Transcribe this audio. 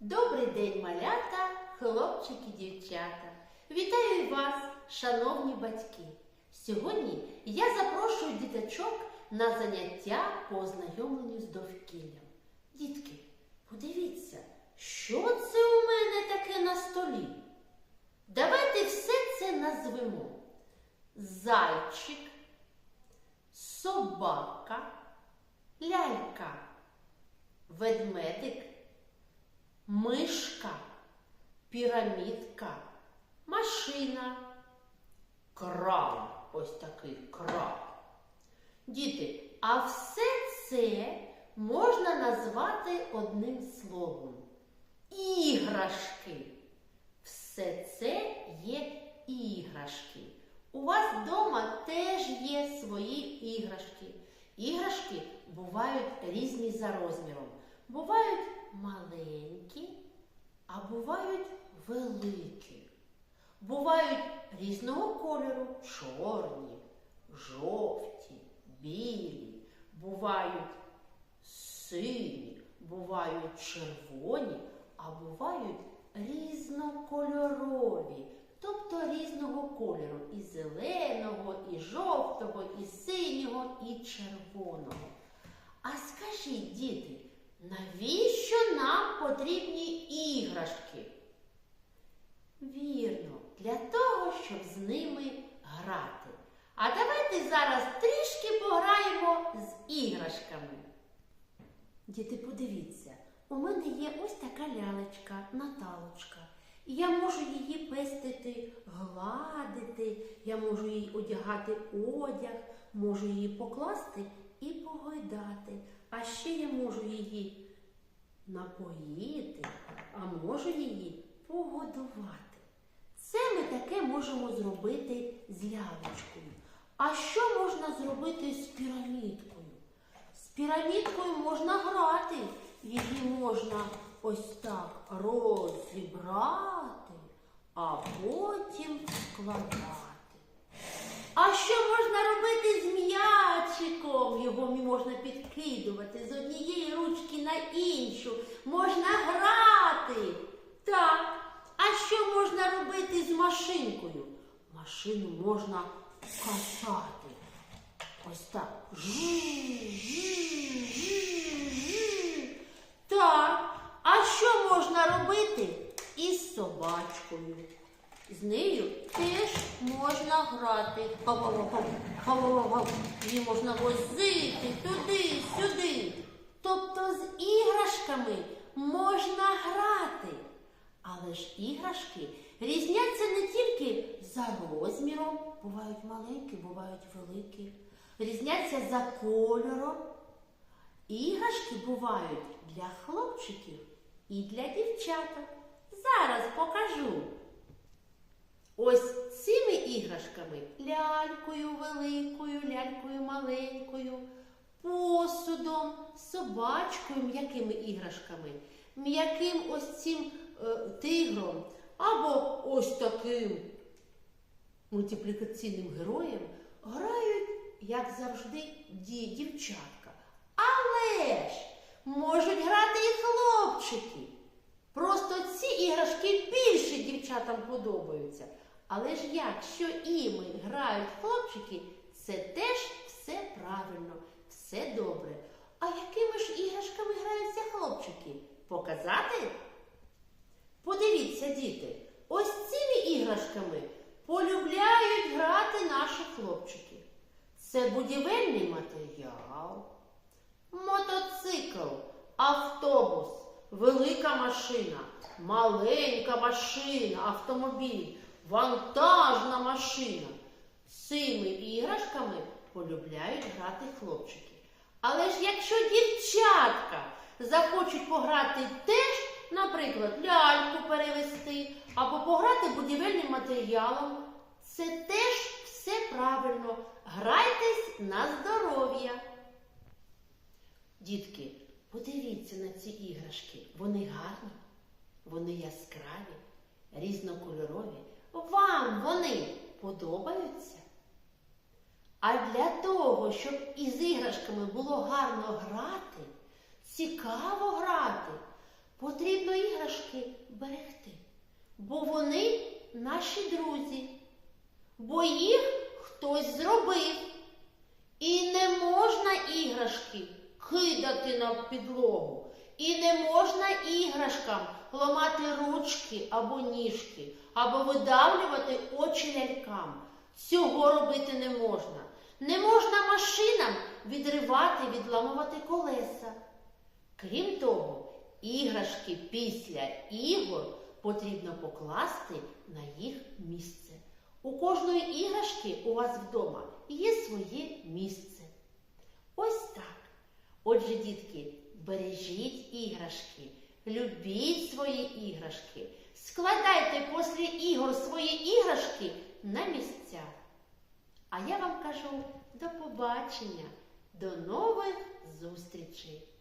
Добрий день, малята, хлопчики, дівчата. Вітаю вас, шановні батьки. Сьогодні я запрошую діточок на заняття по ознайомленню з довкіллям. Дітки, подивіться, що це у мене таке на столі? Давайте все це назвемо. Зайчик, собака, лялька, ведмедик, мишка, пірамідка, машина, кран. Ось такий кран. Діти, а все це можна назвати одним словом. Іграшки. Все це є іграшки. У вас вдома теж є свої іграшки. Іграшки бувають різні за розміром. Бувають маленькі, а бувають великі. Бувають різного кольору чорні, жовті, білі, бувають сині, бувають червоні, а бувають різнокольорові, тобто різного кольору і зеленого, і жовтого, і синього, і червоного. А скажіть, діти, навіщо нам потрібні іграшки? Вірно, для того, щоб з ними грати. А давайте зараз трішки пограємо з іграшками. Діти, подивіться, у мене є ось така лялечка, Наталочка. І я можу її пестити, гладити, я можу їй одягати одяг, можу її покласти і погойдати. А ще я можу її напоїти, а можу її погодувати. Це ми таке можемо зробити з лялечкою. А що можна зробити з пірамідкою? З пірамідкою можна грати. Її можна ось так розібрати, а потім складати. А що можна робити з м'ячиком? Його можна підкидувати з однієї ручки на іншу. Можна грати. Так. А що можна робити з машинкою? Машину можна катати. Ось так. Так. А що можна робити із собачкою? З нею теж можна грати. Її можна возити туди, сюди. Тобто з іграшками можна грати. Але ж іграшки різняться не тільки за розміром, бувають маленькі, бувають великі, різняться за кольором. Іграшки бувають для хлопчиків і для дівчаток. Зараз покажу. Ось цими іграшками лялькою великою, лялькою маленькою, посудом, собачкою, м'якими іграшками, м'яким ось цим е, тигром або ось таким мультиплікаційним героєм грають, як завжди, ді- дівчатка. Але ж можуть грати і хлопчики. Просто ці іграшки більше дівчатам подобаються. Але ж якщо іми грають хлопчики, це теж все правильно, все добре. А якими ж іграшками граються хлопчики? Показати? Подивіться, діти, ось цими іграшками полюбляють грати наші хлопчики. Це будівельний матеріал, мотоцикл, автобус, велика машина, маленька машина, автомобіль, вантажна машина. З Цими іграшками полюбляють грати хлопчики. Але ж якщо дівчатка захочуть пограти теж, наприклад, ляльку перевести або пограти будівельним матеріалом, це теж все правильно. Грайтесь на здоров'я. Дітки, подивіться на ці іграшки. Вони гарні, вони яскраві, різнокольорові. Вам вони подобаються? А для того, щоб із іграшками було гарно грати, цікаво грати, потрібно іграшки берегти, бо вони наші друзі, бо їх хтось зробив. І не можна іграшки кидати на підлогу. І не можна іграшкам ламати ручки або ніжки, або видавлювати очі лялькам. Цього робити не можна. Не можна машинам відривати, відламувати колеса. Крім того, іграшки після ігор потрібно покласти на їх місце. У кожної іграшки у вас вдома є своє місце. Ось так. Отже, дітки, бережіть іграшки, любіть свої іграшки, складайте після ігор свої іграшки на місця. А я вам кажу до побачення, до нових зустрічей!